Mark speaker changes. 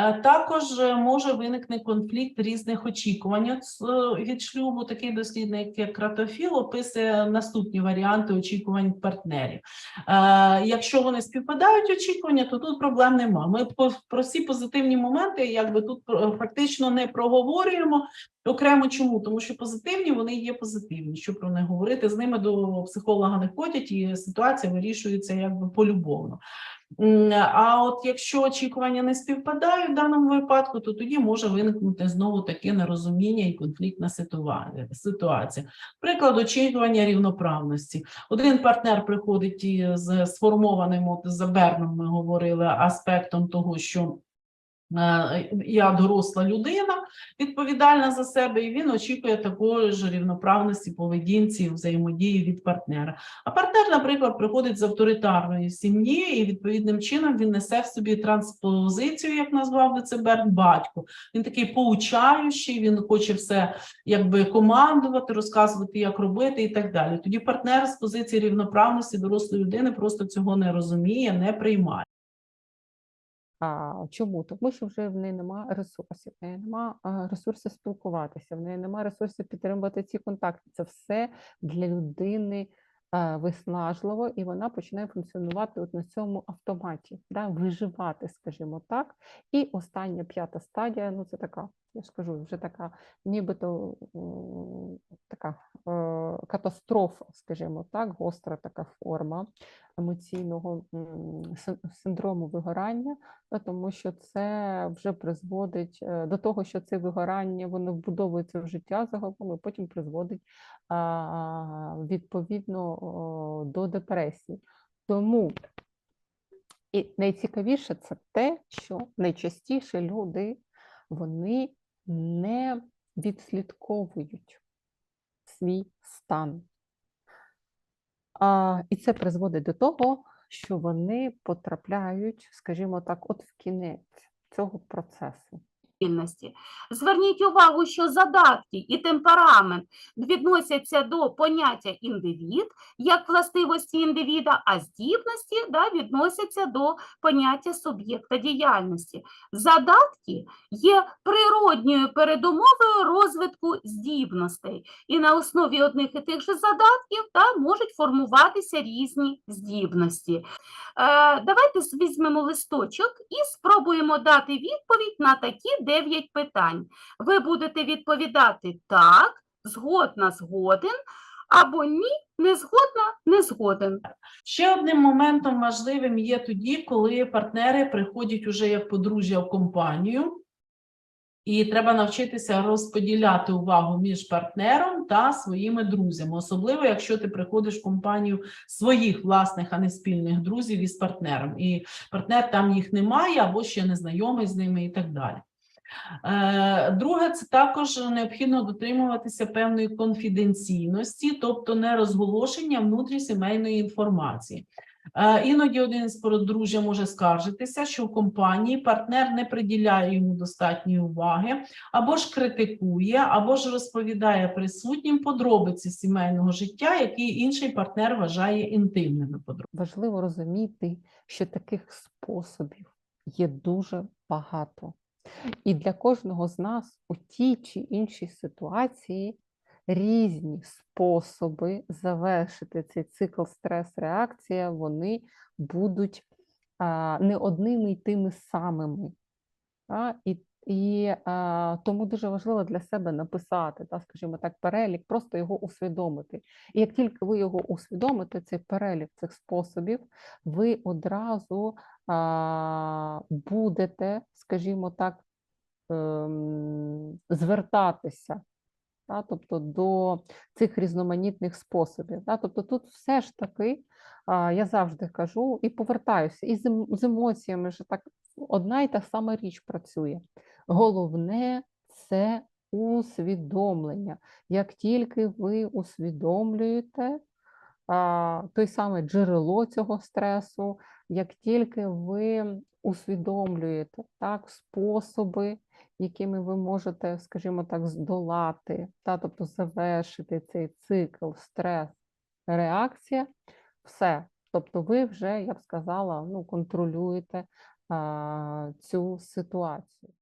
Speaker 1: Е, Також е, може виникне конфлікт різних очікувань е, від шлюбу. Такий дослідник, як Кратофіл, описує наступні варіанти очікувань партнерів. Якщо вони співпадають очікування, то тут проблем нема. Ми про всі позитивні моменти, якби тут фактично не проговорюємо. Окремо чому? Тому що позитивні вони є позитивні. Що про них говорити? З ними до психолога не ходять, і ситуація вирішується якби полюбовно. А от якщо очікування не співпадають в даному випадку, то тоді може виникнути знову таке нерозуміння і конфліктна ситуація. Приклад очікування рівноправності. Один партнер приходить із сформованим, от за Берном ми говорили, аспектом того, що я доросла людина, відповідальна за себе, і він очікує такої ж рівноправності поведінці, взаємодії від партнера. А партнер, наприклад, приходить з авторитарної сім'ї, і відповідним чином він несе в собі транспозицію, як назвав Берн, батько. Він такий поучаючий, він хоче все якби командувати, розказувати, як робити, і так далі. Тоді партнер з позиції рівноправності дорослої людини просто цього не розуміє, не приймає.
Speaker 2: А чому? Тому що вже в неї немає ресурсів, в неї нема ресурсів спілкуватися, в неї немає ресурсів підтримувати ці контакти. Це все для людини а, виснажливо, і вона починає функціонувати от на цьому автоматі, да, виживати, скажімо так. І остання п'ята стадія, ну це така, я ж кажу, вже така, нібито така е, катастрофа, скажімо так, гостра така форма емоційного синдрому вигорання, тому що це вже призводить е, до того, що це вигорання воно вбудовується в життя загалом, і потім призводить відповідно до депресії. Тому і найцікавіше це те, що найчастіше люди вони не відслідковують свій стан. А, і це призводить до того, що вони потрапляють, скажімо так, от в кінець цього процесу.
Speaker 3: Зверніть увагу, що задатки і темперамент відносяться до поняття індивід як властивості індивіда, а здібності да, відносяться до поняття суб'єкта діяльності. Задатки є природньою передумовою розвитку здібностей, і на основі одних і тих же задатків да, можуть формуватися різні здібності. Е, давайте візьмемо листочок і спробуємо дати відповідь на такі 9 питань. Ви будете відповідати так, згодна, згоден, або ні, не згодна, не згоден.
Speaker 1: Ще одним моментом важливим є тоді, коли партнери приходять уже як подружжя в компанію, і треба навчитися розподіляти увагу між партнером та своїми друзями, особливо якщо ти приходиш в компанію своїх власних, а не спільних друзів із партнером, і партнер там їх немає або ще не знайомий з ними, і так далі. Е, Друге, це також необхідно дотримуватися певної конфіденційності, тобто не розголошення внутрісімейної інформації. Е, Іноді один із подружжя може скаржитися, що в компанії партнер не приділяє йому достатньої уваги, або ж критикує, або ж розповідає присутнім подробиці сімейного життя, які інший партнер вважає інтимними подробицями.
Speaker 2: Важливо розуміти, що таких способів є дуже багато. І для кожного з нас у тій чи іншій ситуації різні способи завершити цей цикл стрес-реакція, вони будуть не одними й тими самими. І і а, тому дуже важливо для себе написати, та, скажімо так, перелік, просто його усвідомити. І як тільки ви його усвідомите, цей перелік цих способів, ви одразу а, будете, скажімо так, ем, звертатися. Та, тобто до цих різноманітних способів. Та, тобто тут все ж таки, я завжди кажу і повертаюся, і з, ем- емоціями ж так одна і та сама річ працює. Головне це усвідомлення. Як тільки ви усвідомлюєте а, той саме джерело цього стресу, як тільки ви усвідомлюєте так, способи, якими ви можете, скажімо так, здолати, та, тобто завершити цей цикл стрес, реакція, все. Тобто ви вже, я б сказала, ну, контролюєте а, цю ситуацію.